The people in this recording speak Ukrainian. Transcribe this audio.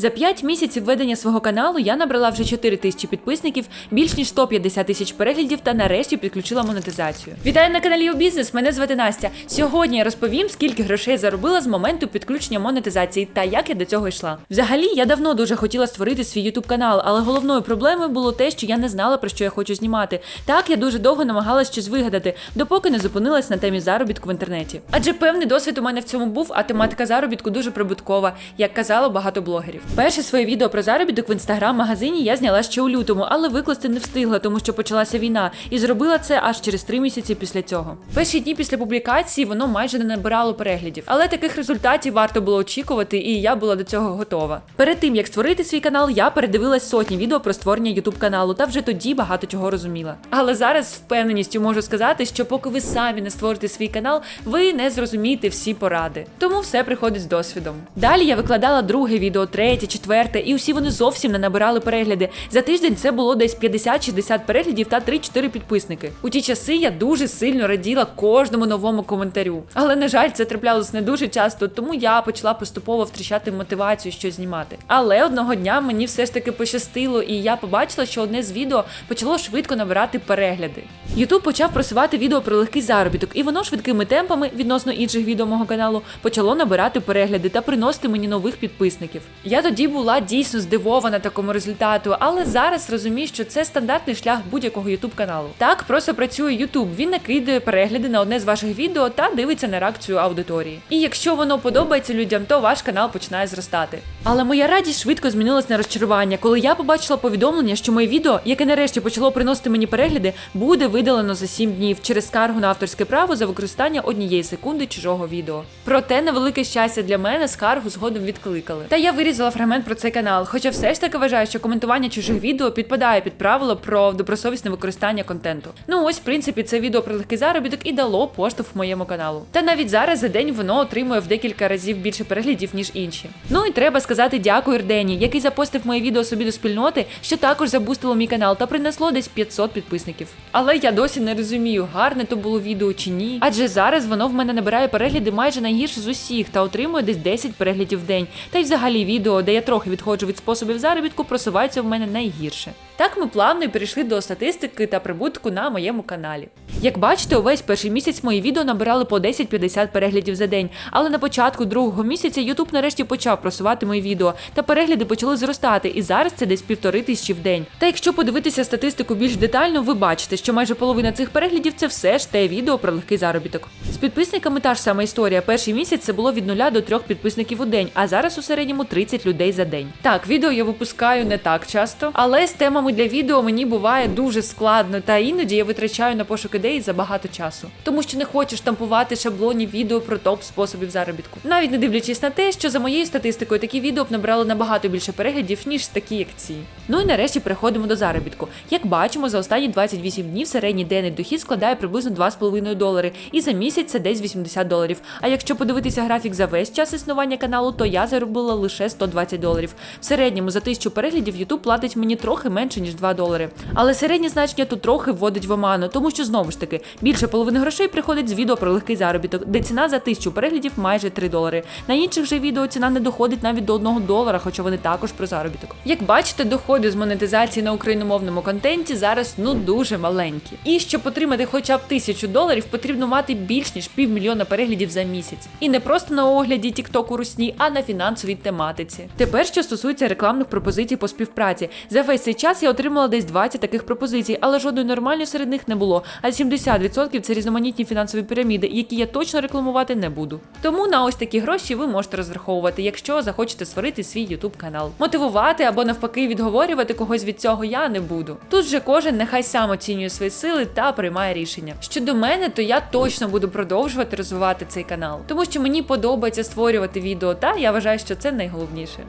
За 5 місяців ведення свого каналу я набрала вже 4 тисячі підписників, більш ніж 150 тисяч переглядів та нарешті підключила монетизацію. Вітаю на каналі Бізнес. Мене звати Настя. Сьогодні я розповім, скільки грошей заробила з моменту підключення монетизації та як я до цього йшла. Взагалі, я давно дуже хотіла створити свій YouTube канал, але головною проблемою було те, що я не знала про що я хочу знімати. Так я дуже довго намагалась щось вигадати, допоки не зупинилась на темі заробітку в інтернеті. Адже певний досвід у мене в цьому був, а тематика заробітку дуже прибуткова, як казало багато блогерів. Перше своє відео про заробіток в інстаграм-магазині я зняла ще у лютому, але викласти не встигла, тому що почалася війна, і зробила це аж через три місяці після цього. Перші дні після публікації воно майже не набирало переглядів, але таких результатів варто було очікувати, і я була до цього готова. Перед тим як створити свій канал, я передивилась сотні відео про створення youtube каналу, та вже тоді багато чого розуміла. Але зараз з впевненістю можу сказати, що поки ви самі не створите свій канал, ви не зрозумієте всі поради. Тому все приходить з досвідом. Далі я викладала друге відео, третє, четверте, і усі вони зовсім не набирали перегляди. За тиждень це було десь 50-60 переглядів та 3-4 підписники. У ті часи я дуже сильно раділа кожному новому коментарю. Але на жаль, це траплялось не дуже часто, тому я почала поступово втрачати мотивацію щось знімати. Але одного дня мені все ж таки пощастило, і я побачила, що одне з відео почало швидко набирати перегляди. Ютуб почав просувати відео про легкий заробіток, і воно швидкими темпами відносно інших відео мого каналу почало набирати перегляди та приносити мені нових підписників. Я тоді була дійсно здивована такому результату, але зараз розумію, що це стандартний шлях будь-якого ютуб каналу. Так просто працює Ютуб. Він накидує перегляди на одне з ваших відео та дивиться на реакцію аудиторії. І якщо воно подобається людям, то ваш канал починає зростати. Але моя радість швидко змінилась на розчарування, коли я побачила повідомлення, що моє відео, яке нарешті почало приносити мені перегляди, буде видалено за 7 днів через скаргу на авторське право за використання однієї секунди чужого відео. Проте невелике щастя для мене скаргу згодом відкликали. Та я вирізала фрагмент про цей канал, хоча все ж таки вважаю, що коментування чужих відео підпадає під правило про добросовісне використання контенту. Ну ось, в принципі, це відео про легкий заробіток і дало поштовх моєму каналу. Та навіть зараз за день воно отримує в декілька разів більше переглядів, ніж інші. Ну і треба сказати дякую Ірдені, який запостив моє відео собі до спільноти, що також забустило мій канал та принесло десь 500 підписників. Але я досі не розумію, гарне то було відео чи ні. Адже зараз воно в мене набирає перегляди майже найгірше з усіх та отримує десь 10 переглядів в день. Та й взагалі відео, де я трохи відходжу від способів заробітку, просувається в мене найгірше. Так ми плавно і перейшли до статистики та прибутку на моєму каналі. Як бачите, увесь перший місяць мої відео набирали по 10-50 переглядів за день, але на початку другого місяця YouTube нарешті почав просувати мої відео, та перегляди почали зростати, і зараз це десь півтори тисячі в день. Та якщо подивитися статистику більш детально, ви бачите, що майже половина цих переглядів це все ж те відео про легкий заробіток. З підписниками та ж сама історія. Перший місяць це було від 0 до 3 підписників у день, а зараз у середньому 30 людей за день. Так, відео я випускаю не так часто, але з темами для відео мені буває дуже складно, та іноді я витрачаю на пошук ідей забагато часу, тому що не хочу штампувати шаблоні відео про топ способів заробітку. Навіть не дивлячись на те, що за моєю статистикою такі відео б набрали набагато більше переглядів, ніж такі, як ці. Ну і нарешті переходимо до заробітку. Як бачимо, за останні 28 днів середній денний дохід складає приблизно 2,5 долари, і за місяць це десь 80 доларів. А якщо подивитися графік за весь час існування каналу, то я заробила лише 120 доларів. В середньому за тисячу переглядів YouTube платить мені трохи менше ніж 2 долари. Але середнє значення тут трохи вводить в оману, тому що знову ж таки більше половини грошей приходить з відео про легкий заробіток, де ціна за тисячу переглядів майже 3 долари. На інших же відео ціна не доходить навіть до 1 долара, хоча вони також про заробіток. Як бачите, доходи з монетизації на україномовному контенті зараз ну дуже маленькі. І щоб отримати хоча б тисячу доларів, потрібно мати більш ніж півмільйона переглядів за місяць. І не просто на огляді тіктоку русні, а на фінансовій тематиці. Тепер, що стосується рекламних пропозицій по співпраці, за весь цей час я отримала десь 20 таких пропозицій, але жодної нормальної серед них не було. А 70% це різноманітні фінансові піраміди, які я точно рекламувати не буду. Тому на ось такі гроші ви можете розраховувати, якщо захочете створити свій YouTube канал. Мотивувати або навпаки відговорювати когось від цього я не буду. Тут же кожен нехай сам оцінює свої сили та приймає рішення. Щодо мене, то я точно буду продовжувати розвивати цей канал, тому що мені подобається створювати відео, та я вважаю, що це найголовніше.